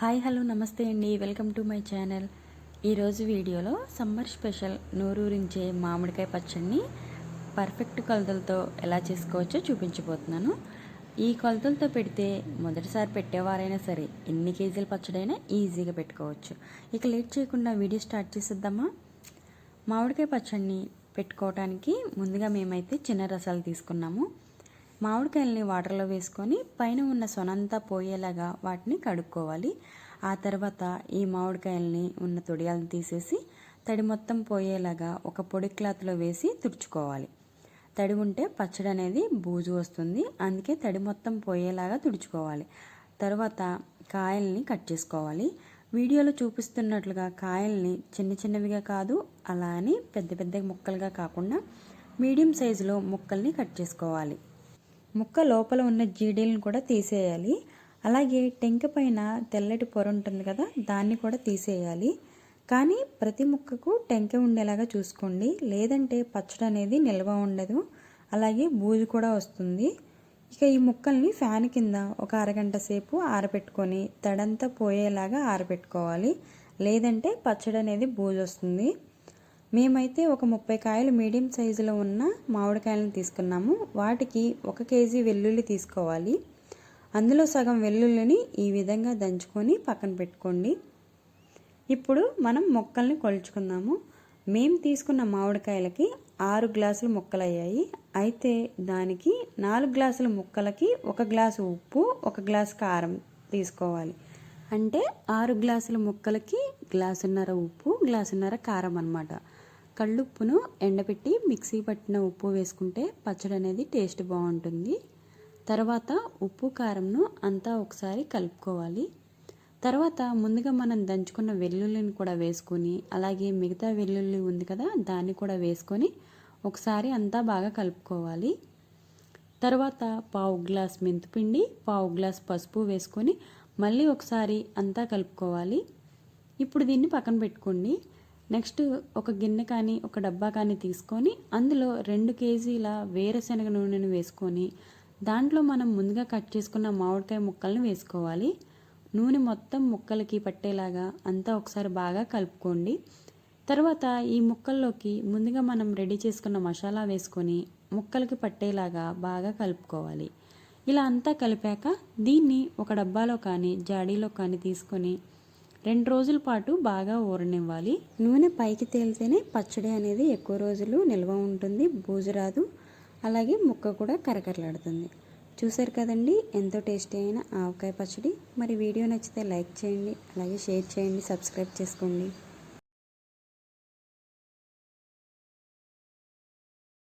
Hi hello నమస్తే అండి. Welcome to my channel. ఈరోజు వీడియోలో సమ్మర్ స్పెషల్ నోరూరించే మామిడికాయ పచ్చడిని పర్ఫెక్ట్ కొలతలతో ఎలా చేసుకోవచ్చో చూపించబోతున్నాను. ఈ కొలతలతో పెడితే మొదటిసారి పెట్టేవారైనా సరే ఎన్ని కేజీల పచ్చడైనా ఈజీగా పెట్టుకోవచ్చు. ఇక లేట్ చేయకుండా వీడియో స్టార్ట్ చేసేద్దామా? మామిడికాయ పచ్చడిని పెట్టుకోవడానికి ముందుగా మేమైతే చిన్న రసాలు తీసుకున్నాము. మామిడికాయల్ని వాటర్లో వేసుకొని పైన ఉన్న సొనంతా పోయేలాగా వాటిని కడుక్కోవాలి. ఆ తర్వాత ఈ మామిడికాయలని ఉన్న తొడియాలను తీసేసి తడి మొత్తం పోయేలాగా ఒక పొడి క్లాత్లో వేసి తుడుచుకోవాలి. తడి ఉంటే పచ్చడి అనేది బూజు వస్తుంది. అందుకే తడి మొత్తం పోయేలాగా తుడుచుకోవాలి. తర్వాత కాయల్ని కట్ చేసుకోవాలి. వీడియోలో చూపిస్తున్నట్లుగా కాయల్ని చిన్న చిన్నవిగా కాదు అలా అని పెద్ద పెద్ద ముక్కలుగా కాకుండా మీడియం సైజులో ముక్కల్ని కట్ చేసుకోవాలి. ముక్క లోపల ఉన్న జీడీలను కూడా తీసేయాలి. అలాగే టెంక పైన తెల్లటి పొర ఉంటుంది కదా దాన్ని కూడా తీసేయాలి. కానీ ప్రతి ముక్కకు టెంక ఉండేలాగా చూసుకోండి. లేదంటే పచ్చడి అనేది నిల్వ ఉండదు. అలాగే బూజు కూడా వస్తుంది. ఇక ఈ ముక్కల్ని ఫ్యాన్ కింద ఒక అరగంట సేపు ఆరబెట్టుకొని తడంతా పోయేలాగా ఆరబెట్టుకోవాలి. లేదంటే పచ్చడి అనేది బూజు వస్తుంది. మేమైతే ఒక ముప్పై కాయలు మీడియం సైజులో ఉన్న మామిడికాయలను తీసుకున్నాము. వాటికి ఒక కేజీ వెల్లుల్లి తీసుకోవాలి. అందులో సగం వెల్లుల్లిని ఈ విధంగా దంచుకొని పక్కన పెట్టుకోండి. ఇప్పుడు మనం మొక్కల్ని కొలుచుకుందాము. మేము తీసుకున్న మామిడికాయలకి ఆరు గ్లాసులు ముక్కలయ్యాయి. అయితే దానికి నాలుగు గ్లాసుల ముక్కలకి ఒక గ్లాసు ఉప్పు ఒక గ్లాసు కారం తీసుకోవాలి. అంటే ఆరు గ్లాసుల ముక్కలకి గ్లాసున్నర ఉప్పు గ్లాసున్నర కారం అనమాట కళ్ళుప్పును ఎండబెట్టి మిక్సీ పట్టిన ఉప్పు వేసుకుంటే పచ్చడి అనేది టేస్ట్ బాగుంటుంది. తర్వాత ఉప్పు కారంను అంతా ఒకసారి కలుపుకోవాలి. తర్వాత ముందుగా మనం దంచుకున్న వెల్లుల్లిని కూడా వేసుకొని అలాగే మిగతా వెల్లుల్లి ఉంది కదా దాన్ని కూడా వేసుకొని ఒకసారి అంతా బాగా కలుపుకోవాలి. తర్వాత పావు గ్లాస్ మెంతిపిండి పావు గ్లాస్ పసుపు వేసుకొని మళ్ళీ ఒకసారి అంతా కలుపుకోవాలి. ఇప్పుడు దీన్ని పక్కన పెట్టుకోండి. నెక్స్ట్ ఒక గిన్నె కానీ ఒక డబ్బా కానీ తీసుకొని అందులో రెండు కేజీల వేరుశనగ నూనెను వేసుకొని దాంట్లో మనం ముందుగా కట్ చేసుకున్న మామిడికాయ ముక్కలను వేసుకోవాలి. నూనె మొత్తం ముక్కలకి పట్టేలాగా అంతా ఒకసారి బాగా కలుపుకోండి. తర్వాత ఈ ముక్కల్లోకి ముందుగా మనం రెడీ చేసుకున్న మసాలా వేసుకొని ముక్కలకి పట్టేలాగా బాగా కలుపుకోవాలి. ఇలా అంతా కలిపాక దీన్ని ఒక డబ్బాలో కానీ జాడీలో కానీ తీసుకొని రెండు రోజుల పాటు బాగా ఊరనివ్వాలి. నూనె పైకి తేలితేనే పచ్చడి అనేది ఎక్కువ రోజులు నిల్వ ఉంటుంది బూజు రాదు. అలాగే ముక్క కూడా కరకరలాడుతుంది. చూసారు కదండి ఎంతో టేస్టీ అయిన ఆవకాయ పచ్చడి. మరి వీడియో నచ్చితే లైక్ చేయండి అలాగే షేర్ చేయండి సబ్స్క్రైబ్ చేసుకోండి.